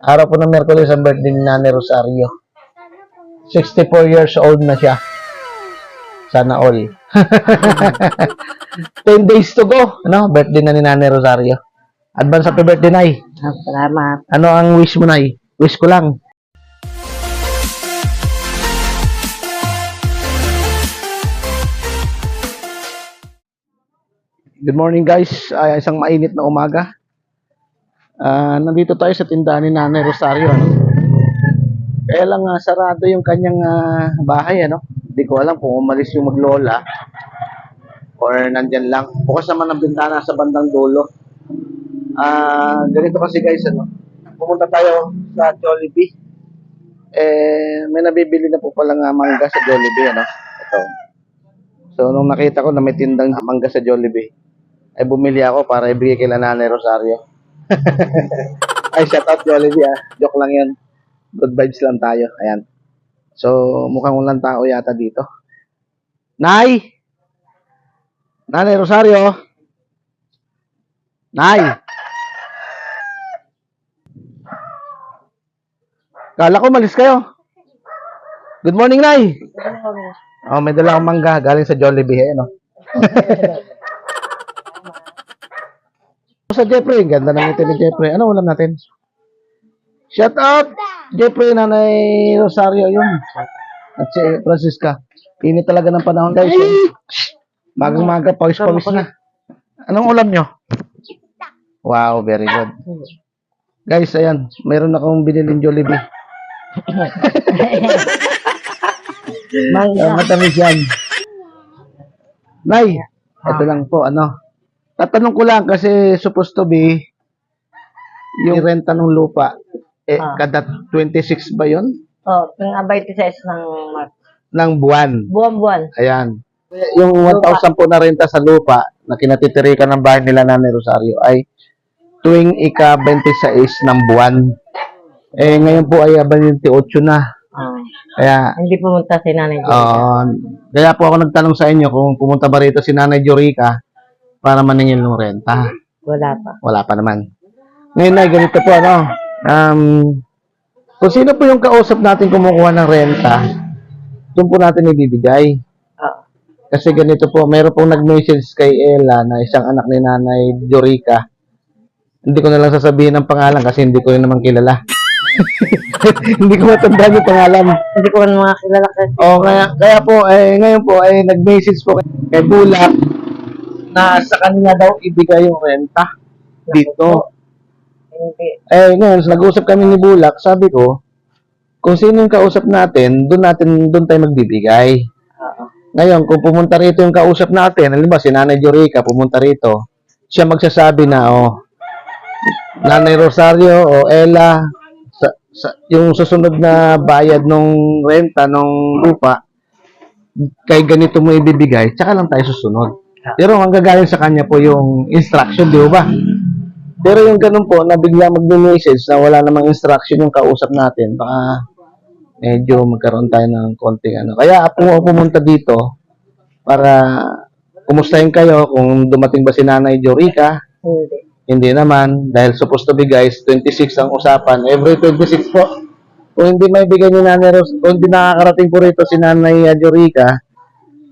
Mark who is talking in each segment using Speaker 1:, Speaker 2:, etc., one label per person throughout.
Speaker 1: Araw po ng Merkulis ang birthday ni Nani Rosario. 64 years old na siya. Sana all. 10 days to go. Ano? Birthday na ni Nani Rosario. Advance happy birthday, Nay.
Speaker 2: Ah, Salamat.
Speaker 1: Ano ang wish mo, Nay? Wish ko lang. Good morning guys. Ay, isang mainit na umaga. Ah, nandito tayo sa tindahan ni Nanay Rosario. Ano? Kaya lang ah, sarado yung kanyang ah, bahay. Ano? Hindi ko alam kung umalis yung maglola or nandyan lang. Bukas naman ang bintana sa bandang dulo. Ah, ganito kasi guys, ano? Pumunta tayo sa Jollibee. Eh, may nabibili na po pala nga mangga sa Jollibee, ano? Ito. So, nung nakita ko na may tindang mangga sa Jollibee, ay bumili ako para ibigay kay Nanay Rosario. ay, shout out Jollibee, ah. Joke lang yun. Good vibes lang tayo. Ayan. So, mukhang walang tao yata dito. Nay! Nanay Rosario! Nay! Kala ko malis kayo. Good morning, Nay! Oh, may dala akong mangga galing sa Jollibee, eh, no? sa Jeffrey, ganda ng ngiti ni Jeffrey. Ano ulam natin? Shout out! Jeffrey, Nanay Rosario, yun. At si Francisca. Init talaga ng panahon, guys. eh. Magang-maga, pawis-pawis na. Anong ulam nyo? Wow, very good. Guys, ayan, mayroon akong biniling Jollibee.
Speaker 2: Mangga.
Speaker 1: Matamis yan. Nay, ito lang po, ano. Tatanong ko lang kasi supposed to be yung renta ng lupa. Eh,
Speaker 2: Ah.
Speaker 1: kada 26 ba yon
Speaker 2: Oh, pang-abay sa is ng March.
Speaker 1: ng buwan.
Speaker 2: Buwan-buwan.
Speaker 1: Ayan. Yung 1,000 po na renta sa lupa na kinatitirikan ng bahay nila na Rosario ay tuwing ika-26 ng buwan. Eh, ngayon po ay 28 na.
Speaker 2: Ah,
Speaker 1: Kaya,
Speaker 2: hindi pumunta si Nanay Joy.
Speaker 1: Oo. kaya po ako nagtanong sa inyo kung pumunta ba rito si Nanay Jorica para maningil ng renta.
Speaker 2: Wala pa.
Speaker 1: Wala pa naman. Ngayon na, ganito po, ano, um, kung sino po yung kausap natin kumukuha ng renta, doon po natin ibibigay.
Speaker 2: Ah,
Speaker 1: Kasi ganito po, mayroon pong nag-message kay Ella na isang anak ni Nanay Jorica. Hindi ko na lang sasabihin ang pangalan kasi hindi ko rin naman kilala. hindi ko matandaan yung pangalan.
Speaker 2: hindi ko man mga kilala kasi.
Speaker 1: O kaya, kaya po, eh, ngayon po, ay nag-message po kay Bulak na sa kanya daw ibigay yung renta dito.
Speaker 2: Hindi.
Speaker 1: Eh, ngayon, nag-usap kami ni Bulak, sabi ko, kung sino yung kausap natin, doon natin, doon tayo magbibigay. Ngayon, kung pumunta rito yung kausap natin, halimbawa si Nanay Jorica pumunta rito, siya magsasabi na, oh, Nanay Rosario o Ella, sa, sa, yung susunod na bayad nung renta nung lupa, kay ganito mo ibibigay, tsaka lang tayo susunod. Pero ang gagaling sa kanya po yung instruction, di ba? Pero yung ganun po, na bigla mag-message na wala namang instruction yung kausap natin, baka medyo magkaroon tayo ng konting ano. Kaya ako pumunta dito para kumustahin kayo kung dumating ba si Nanay Jorica.
Speaker 2: Hindi.
Speaker 1: Hindi naman, dahil supposed to be guys, 26 ang usapan. Every 26 po. Kung hindi may bigay ni Nanay Ros, kung hindi nakakarating po rito si Nanay uh, Jorica,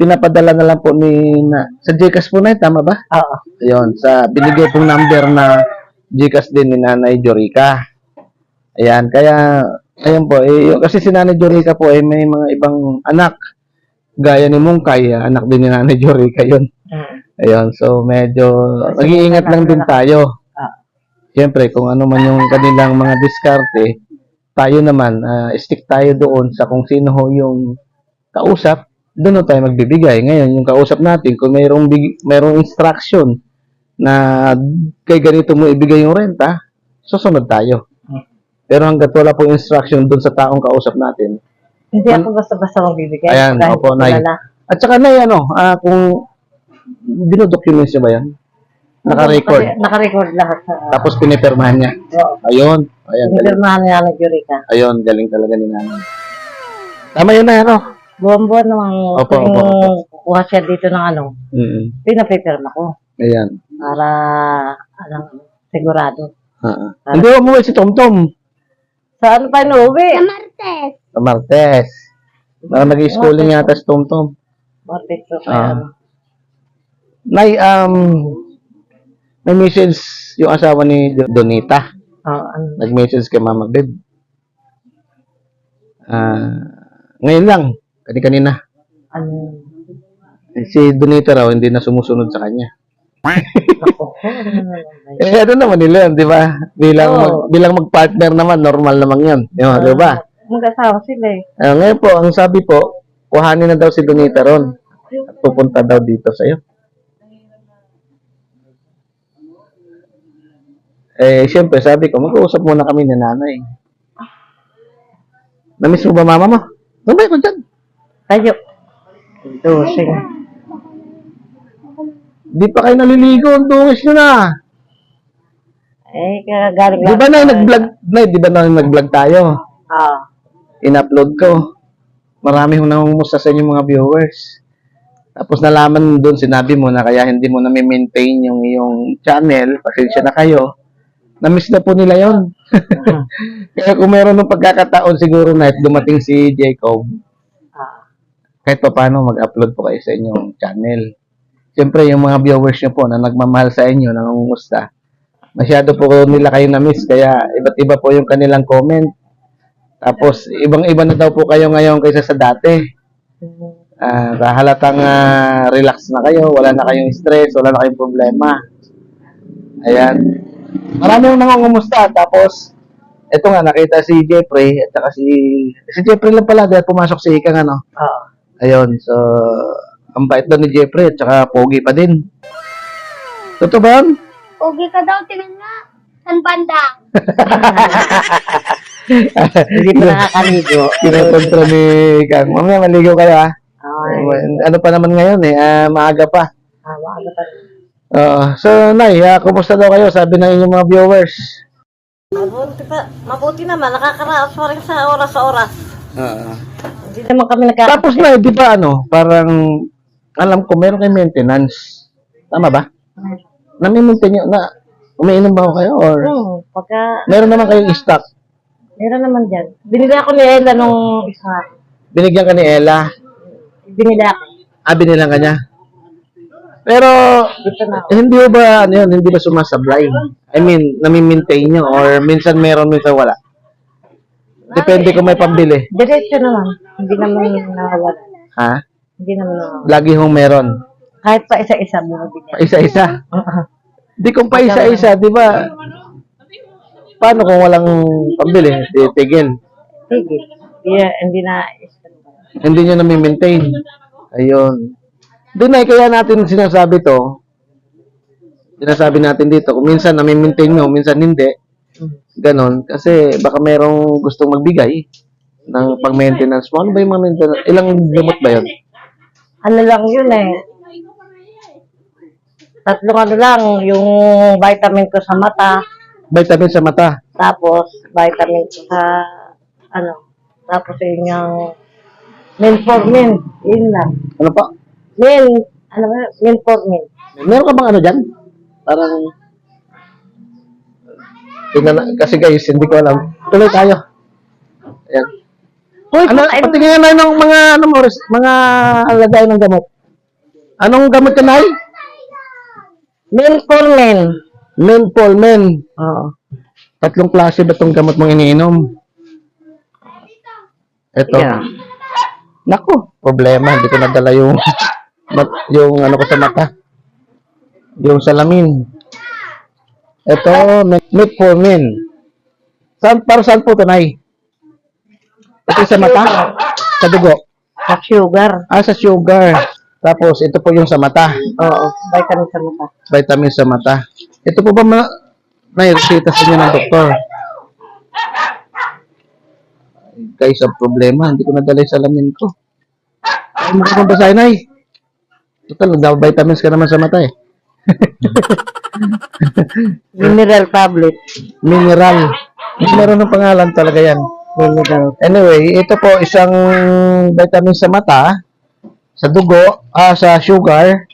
Speaker 1: pinapadala na lang po ni, na, sa Gcash po na yun, tama ba?
Speaker 2: Oo.
Speaker 1: Ayun, sa binigay pong number na Gcash din ni Nanay Jorica. Ayan, kaya, ayun po, eh, yung- kasi si Nanay Jorica po ay may mga ibang anak. Gaya ni Mungkay, ah, anak din ni Nanay Jorica yun.
Speaker 2: Mm.
Speaker 1: Ayun, so medyo mag-iingat lang din tayo.
Speaker 2: Ah.
Speaker 1: Siyempre, kung ano man yung kanilang mga diskarte, tayo naman, ah, stick tayo doon sa kung sino ho yung kausap, doon tayo magbibigay. Ngayon, yung kausap natin, kung mayroong, big, mayroong instruction na kay ganito mo ibigay yung renta, susunod tayo. Pero hanggat wala pong instruction doon sa taong kausap natin.
Speaker 2: Hindi ako basta-basta magbibigay.
Speaker 1: Ayan, opo, Nay. At saka na ano, ah, kung dinodocument niya ba yan? Naka-record.
Speaker 2: Kasi Naka-record lahat sa...
Speaker 1: Tapos pinipirmahan niya.
Speaker 2: Oo.
Speaker 1: Ayun. Ayan, galing.
Speaker 2: Pinirmahan ni Nanay Jurica.
Speaker 1: Ayun, galing talaga ni nanay. Tama yun na, ano?
Speaker 2: Buwan-buwan naman
Speaker 1: Opo,
Speaker 2: kung
Speaker 1: opo, opo.
Speaker 2: kukuha siya dito ng ano,
Speaker 1: Mm
Speaker 2: pinapipirma ko
Speaker 1: Ayan.
Speaker 2: para alam, sigurado.
Speaker 1: Ah, ah. Hindi mo umuwi si Tom Tom.
Speaker 2: Saan pa inuwi?
Speaker 3: Sa Martes.
Speaker 1: Sa Martes. Baka nag-schooling yata si Tom Tom.
Speaker 2: Martes to kaya
Speaker 1: Ah. Nay, um, may message yung asawa ni Donita.
Speaker 2: Oo, ano.
Speaker 1: Nag-message kay Mama Beb. Ah, ngayon lang, kani-kanina.
Speaker 2: Ano.
Speaker 1: Si Donita raw hindi na sumusunod sa kanya.
Speaker 2: Ba?
Speaker 1: Eh, ano naman nila di ba? Bilang,
Speaker 2: Oo.
Speaker 1: mag, bilang mag-partner naman, normal naman yun. Yun, di ba?
Speaker 2: Mag-asawa sila eh.
Speaker 1: Ah, ngayon po, ang sabi po, kuhanin na daw si Donita ron. At pupunta daw dito sa'yo. Eh, siyempre, sabi ko, mag-uusap muna kami ni nanay. Namiss mo ba mama mo? Sabay ko dyan.
Speaker 2: Tayo. Dosing.
Speaker 1: Di pa kayo naliligo, ang dungis nyo na.
Speaker 2: Eh, galing
Speaker 1: Di ba na nag-vlog, na, di ba na nag-vlog tayo?
Speaker 2: Ah.
Speaker 1: in-upload ko. Marami hong nangungumusta sa inyong mga viewers. Tapos nalaman doon, sinabi mo na kaya hindi mo na maintain yung iyong channel, pasensya na kayo. Na-miss na po nila yon. kaya kung meron ng pagkakataon siguro na dumating si Jacob,
Speaker 2: Ah.
Speaker 1: Kahit pa paano mag-upload po kayo sa inyong channel. Siyempre, yung mga viewers nyo po na nagmamahal sa inyo, nangungumusta, masyado po nila kayo na-miss, kaya iba't iba po yung kanilang comment. Tapos, ibang-iba na daw po kayo ngayon kaysa sa dati. Ah, halatang ah, relax na kayo, wala na kayong stress, wala na kayong problema. Ayan. Marami yung nangungumusta. Tapos, eto nga, nakita si Jeffrey, at saka si... Si Jeffrey lang pala, dahil pumasok si Ikang, ano.
Speaker 2: Oo.
Speaker 1: Ayun, so, ang bait daw ni Jeffrey, at saka pogi pa din. Totoo ba yun?
Speaker 3: Ugi ka daw, tingnan nga. San banda?
Speaker 2: Hindi pa nakakaligo.
Speaker 1: Kinakontra ni Ikang. Mamaya maligaw kayo, ha?
Speaker 2: Ay.
Speaker 1: Ano pa naman ngayon, eh, ah, maaga pa.
Speaker 2: Ah, maaga pa rin.
Speaker 1: Oo. so, Nay, ah, kumusta daw kayo? Sabi ng inyong mga viewers.
Speaker 2: Mabuti pa. Mabuti naman. Nakakaraos pa rin sa oras sa oras.
Speaker 1: Oo.
Speaker 2: Hindi naman kami nagka...
Speaker 1: Tapos na, di ba ano, parang, alam ko, meron kayo maintenance. Tama ba? Nami-maintain nyo, na, umiinom ba ako kayo? Or,
Speaker 2: Hmm, pagka...
Speaker 1: meron naman kayong stock.
Speaker 2: Meron naman dyan. Binili ako ni Ella nung isa.
Speaker 1: Binigyan ka ni Ella.
Speaker 2: Binili ako.
Speaker 1: Ah, binilang ka niya. Pero,
Speaker 2: Dito na ako.
Speaker 1: eh, hindi ba, ano yun, hindi ba sumasablay? I mean, nami-maintain nyo, or minsan meron, minsan wala. Depende kung may pambili.
Speaker 2: Diretso naman. Hindi naman nawawala.
Speaker 1: Ha?
Speaker 2: Hindi naman nawawala.
Speaker 1: Lagi hong meron.
Speaker 2: Kahit pa isa-isa bumibili.
Speaker 1: Isa-isa. Di kung pa isa-isa, di ba? Paano kung walang pambili? Titigil.
Speaker 2: Sige. Yeah, hindi na...
Speaker 1: Hindi nyo na-maintain. Ayun. Doon ay kaya natin sinasabi to. Sinasabi natin dito. Kung minsan na-maintain nyo, minsan hindi. Ganon. Kasi baka merong gustong magbigay ng pang-maintenance mo. Ano ba yung mga maintenance? Ilang gamot ba yun?
Speaker 2: Ano lang yun eh. Tatlong ano lang, yung vitamin ko sa mata,
Speaker 1: Vitamin sa mata.
Speaker 2: tapos vitamin ko sa, ano, tapos yun yung Menformin, yun lang.
Speaker 1: Ano pa?
Speaker 2: Men, ano ba, Menformin.
Speaker 1: Meron ka bang ano dyan? Parang... Tingnan na, kasi guys, hindi ko alam. Tuloy tayo. Ayan.
Speaker 2: Hoy,
Speaker 1: Ano, patingin na ng mga, ano mo, mga lagay ng gamot. Anong gamot ka, Nay?
Speaker 2: Menformin.
Speaker 1: Men, men.
Speaker 2: Oo.
Speaker 1: Tatlong klase ba itong gamot mong iniinom? Ito.
Speaker 2: Yeah.
Speaker 1: Nako, problema. Hindi ko nadala yung, yung ano ko sa mata. Yung salamin. Ito, met- metformin. Saan, para saan po ito, Nay? Ito sa mata? Sa dugo?
Speaker 2: Sa sugar.
Speaker 1: Ah, sa sugar. Tapos, ito po yung sa mata.
Speaker 2: Oo, vitamin sa mata.
Speaker 1: Vitamin sa mata. Ito po ba ma... Nai-resita sa inyo ng doktor? Guys, ang problema, hindi ko nadala yung salamin ko. Ay, mo kang basahin, ay. Total, nagdaw vitamins ka naman sa mata eh.
Speaker 2: Mineral tablet.
Speaker 1: Mineral. Meron ng pangalan talaga yan.
Speaker 2: Mineral.
Speaker 1: Anyway, ito po isang vitamin sa mata, sa dugo, ah, sa sugar.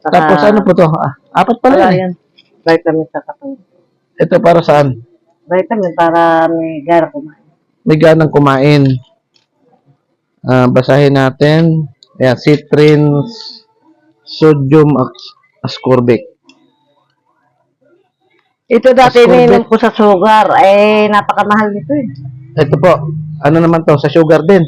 Speaker 2: Saka-
Speaker 1: Tapos ano po to? Ah, apat pala yan.
Speaker 2: yan. Vitamin sa katawan.
Speaker 1: Ito para saan?
Speaker 2: vitamin para may gara kumain.
Speaker 1: May ganang kumain. Ah, basahin natin. Ayan, citrine sodium as- ascorbic.
Speaker 2: Ito dati
Speaker 1: Ascorbic.
Speaker 2: ininom ko sa sugar. Eh, napakamahal nito eh.
Speaker 1: Ito po, ano naman to, sa sugar din.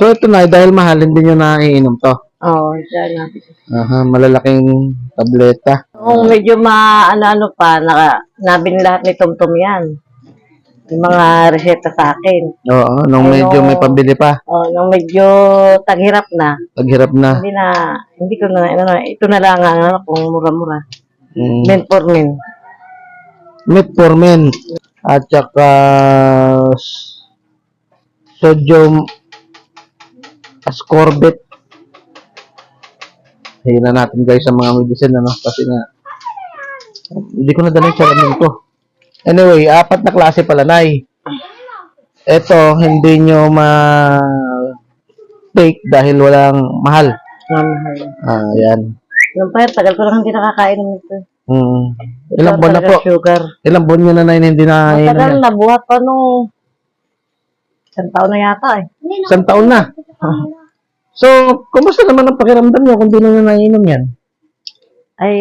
Speaker 1: So ito na, dahil mahal, hindi nyo naiinom to.
Speaker 2: Oo, oh, dyan natin.
Speaker 1: Aha, malalaking tableta.
Speaker 2: Kung medyo ma-ano-ano pa, naka, nabin lahat ni Tom Tom yan. Yung mga reseta sa akin.
Speaker 1: Oo, nung medyo may pambili pa,
Speaker 2: Oh, nung medyo taghirap na,
Speaker 1: paghirap na.
Speaker 2: hindi na, hindi ko na, ano, na, ito na lang ang ano, kung mura-mura.
Speaker 1: Mm.
Speaker 2: Men for men.
Speaker 1: Metformin at saka sodium ascorbate. Hihin na natin guys sa mga medicine ano kasi nga hindi ko nadala yung salamin ko. Anyway, apat na klase pala nai. Ito hindi nyo ma take dahil walang mahal.
Speaker 2: Mamahal.
Speaker 1: Ah, yan.
Speaker 2: Yung pa, tagal ko lang hindi nakakain ng ito.
Speaker 1: Mm. Ilang buwan na po?
Speaker 2: Sugar.
Speaker 1: Ilang buwan nyo na na hindi na
Speaker 2: Matagal na, buhat pa nung isang taon na yata eh.
Speaker 1: Isang taon na. So, kumusta naman ang pakiramdam niyo kung di na nyo naiinom yan?
Speaker 2: Ay,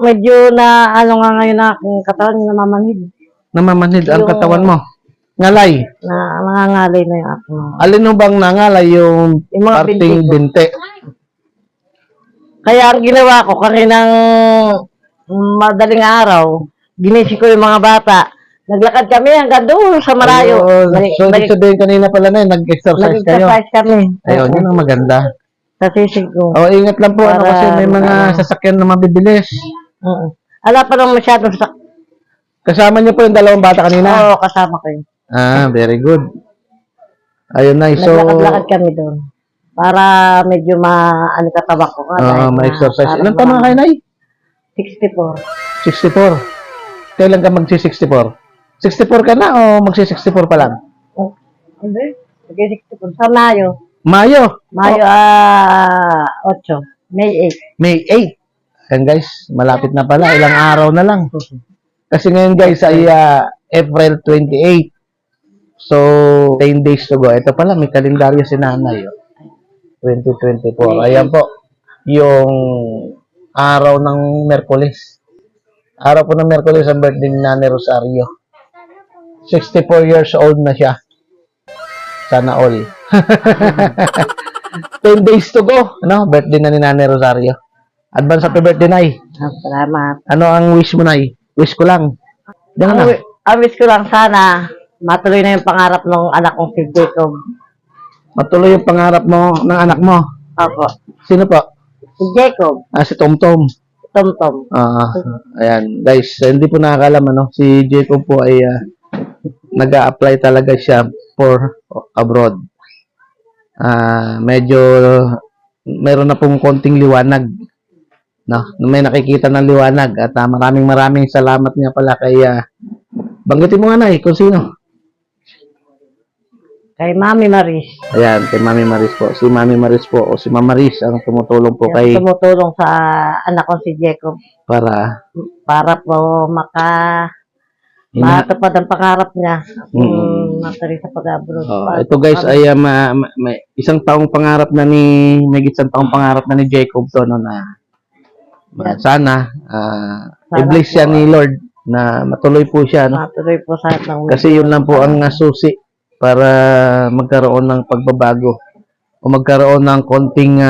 Speaker 2: medyo na, ano nga ngayon na aking katawan, namamanhid.
Speaker 1: Namamanhid ang
Speaker 2: Yung-
Speaker 1: katawan mo. Ngalay.
Speaker 2: Na, nangangalay na yung aking mga.
Speaker 1: Alin mo bang nangalay yung
Speaker 2: Yung mga
Speaker 1: parting
Speaker 2: ko.
Speaker 1: binte?
Speaker 2: Kaya ang ginawa ko, kaninang madaling araw, ginising ko yung mga bata. Naglakad kami hanggang doon sa Marayo.
Speaker 1: Ayun.
Speaker 2: Nag-
Speaker 1: So, ibig sabihin kanina pala na, nag-exercise kayo.
Speaker 2: Nag-exercise kami.
Speaker 1: Ayun, yun ang maganda.
Speaker 2: Sa sisig ko.
Speaker 1: O, ingat lang po, ano,
Speaker 2: Para,
Speaker 1: kasi may mga
Speaker 2: ano.
Speaker 1: sasakyan na mabibilis.
Speaker 2: Oo. Ala pa lang masyadong sa...
Speaker 1: Kasama niyo po yung dalawang bata kanina?
Speaker 2: Oo, kasama ko yun.
Speaker 1: Ah, very good. Ayun na, so,
Speaker 2: Naglakad-lakad kami doon. Para medyo ma-ano katawa ko.
Speaker 1: ah,
Speaker 2: Dahil
Speaker 1: ma-exercise.
Speaker 2: parang
Speaker 1: Ilan tama kayo, Nay?
Speaker 2: 64.
Speaker 1: 64. Kailan ka magsi-64? 64 ka na o magsi-64 pa lang?
Speaker 2: Oh, hindi. Sige, 64. Sa Mayo.
Speaker 1: Mayo.
Speaker 2: Mayo, ah, 8. May 8.
Speaker 1: May 8. Ayan guys, malapit na pala. Ilang araw na lang. Kasi ngayon guys ay ah, April 28. So, 10 days to go. Ito pala, may kalendaryo si nanay. oh. 2024. Ayan po. Yung araw ng Merkulis. Araw po ng Merkulis ang birthday ni Nanay Rosario. 64 years old na siya. Sana all. 10 days to go. Ano? Birthday na ni Nanay Rosario. Advance happy birthday, Nay.
Speaker 2: Salamat.
Speaker 1: Ano ang wish mo, Nay? Wish ko lang. Diyan
Speaker 2: Ang,
Speaker 1: na.
Speaker 2: ang wish ko lang sana, matuloy na yung pangarap ng anak kong si Jacob.
Speaker 1: Matuloy yung pangarap mo ng anak mo.
Speaker 2: Opo.
Speaker 1: Sino po?
Speaker 2: Si Jacob.
Speaker 1: Ah, si Tom Tom.
Speaker 2: Tom Tom.
Speaker 1: Ah, ayan. Guys, hindi po nakakalam, ano, si Jacob po ay ah, nag-a-apply talaga siya for abroad. Ah, medyo meron na pong konting liwanag. No, may nakikita ng liwanag at ah, maraming maraming salamat nga pala kay ah, banggitin mo nga na kung sino.
Speaker 2: Kay Mami Maris.
Speaker 1: Ayan, kay Mami Maris po. Si Mami Maris po o si Mama Maris ang tumutulong po kay
Speaker 2: tumutulong sa anak kong si Jacob
Speaker 1: para
Speaker 2: para po maka
Speaker 1: ina-
Speaker 2: matupad ang pangarap niya.
Speaker 1: Mm.
Speaker 2: Matuloy sa pag-abroad.
Speaker 1: Oh, ito guys ay uh, ma, isang taong pangarap na ni may isang taong pangarap na ni Jacob to no na ma- sana ah,
Speaker 2: Sana
Speaker 1: i-bless siya ni Lord na matuloy po siya no
Speaker 2: Matuloy po sa
Speaker 1: kasi yun lang po ang uh, susi para magkaroon ng pagbabago o magkaroon ng konting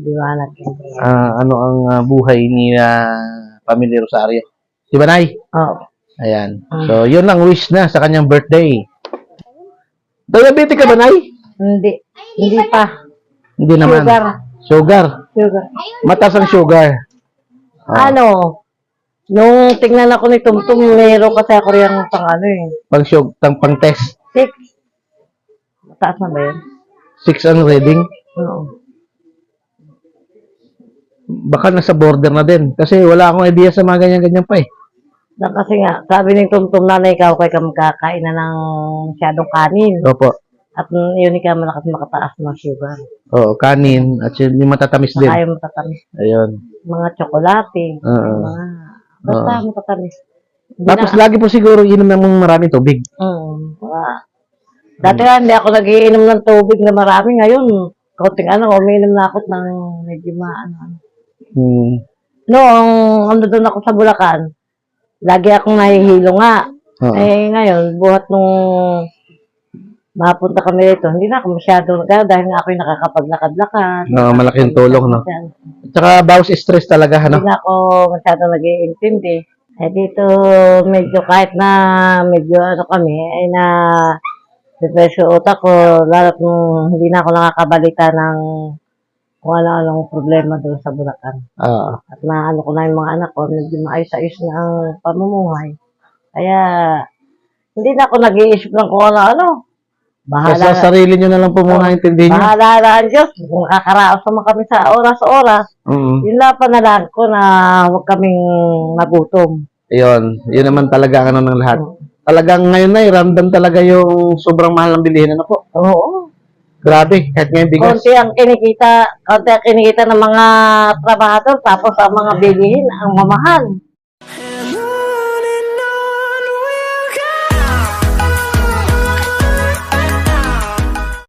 Speaker 2: liwanag.
Speaker 1: ah, ano ang ah, buhay ni ah, Pamilya Rosario. Di ba, Nay?
Speaker 2: Oh.
Speaker 1: Ayan. So, yun lang wish na sa kanyang birthday. Diabetic ka ba, Nay?
Speaker 2: Hindi. Hindi pa.
Speaker 1: Hindi naman.
Speaker 2: Sugar.
Speaker 1: Sugar.
Speaker 2: Sugar.
Speaker 1: Mataas ang sugar. Ah.
Speaker 2: Ano? Nung tingnan ako ni Tumtum, meron kasi ako rin pang ano eh.
Speaker 1: Pang pang test.
Speaker 2: Six. Mataas na ba yun?
Speaker 1: 6 ang reading.
Speaker 2: Oo.
Speaker 1: Baka nasa border na din. Kasi wala akong idea sa mga ganyan-ganyan pa eh.
Speaker 2: Na kasi nga, sabi ni Tumtum na ikaw kay ka magkakain na ng masyadong kanin.
Speaker 1: Opo.
Speaker 2: At yun ka malakas makataas ng sugar.
Speaker 1: Oo, kanin. At yun, yung matatamis din.
Speaker 2: Saka yung matatamis.
Speaker 1: Ayun.
Speaker 2: Mga tsokolate.
Speaker 1: Oo.
Speaker 2: Mga, basta
Speaker 1: Oo.
Speaker 2: matatamis. Hindi
Speaker 1: Tapos
Speaker 2: na,
Speaker 1: lagi po siguro inom ng maraming tubig.
Speaker 2: mm, mga, dati nga hindi ako nagiinom ng tubig na marami. Ngayon, kaunting ano, umiinom na ako ng medyo maano. ano.
Speaker 1: Hmm.
Speaker 2: Noong ano doon ako sa Bulacan, lagi akong nahihilo nga.
Speaker 1: Oo.
Speaker 2: Eh ngayon, buhat nung mapunta kami dito, hindi na ako masyado nagano dahil nga ako'y nakakapaglakad-lakad.
Speaker 1: Oo, malaking tulong, no?
Speaker 2: Yan.
Speaker 1: At saka bawas stress talaga,
Speaker 2: Hindi
Speaker 1: ano?
Speaker 2: na ako masyado nag-iintindi. Eh dito, medyo kahit na medyo ano kami, ay na depresyo utak ko, lalo kung hindi na ako nakakabalita ng kung ano-anong problema doon sa Bulacan.
Speaker 1: Oo.
Speaker 2: At na ano ko na yung mga anak ko, medyo maayos-ayos na ang pamumuhay. Kaya, hindi na ako nag-iisip ng kung ano-ano. Bahala,
Speaker 1: sa sarili nyo na lang po muna intindihin nyo.
Speaker 2: bahala na ang Diyos. Kung nakakaraos naman kami sa oras-oras,
Speaker 1: Mm.
Speaker 2: yun lang panalangin ko na huwag kaming magutom.
Speaker 1: Yun. Yun naman talaga ang ano ng lahat. Talagang ngayon na, ramdam talaga yung sobrang mahal ng bilihin. Ano po?
Speaker 2: Oo.
Speaker 1: Grabe. Kahit ngayon bigas.
Speaker 2: Konti ang kinikita, konti ang kinikita ng mga trabahador, tapos ang mga bilihin, ang mamahal.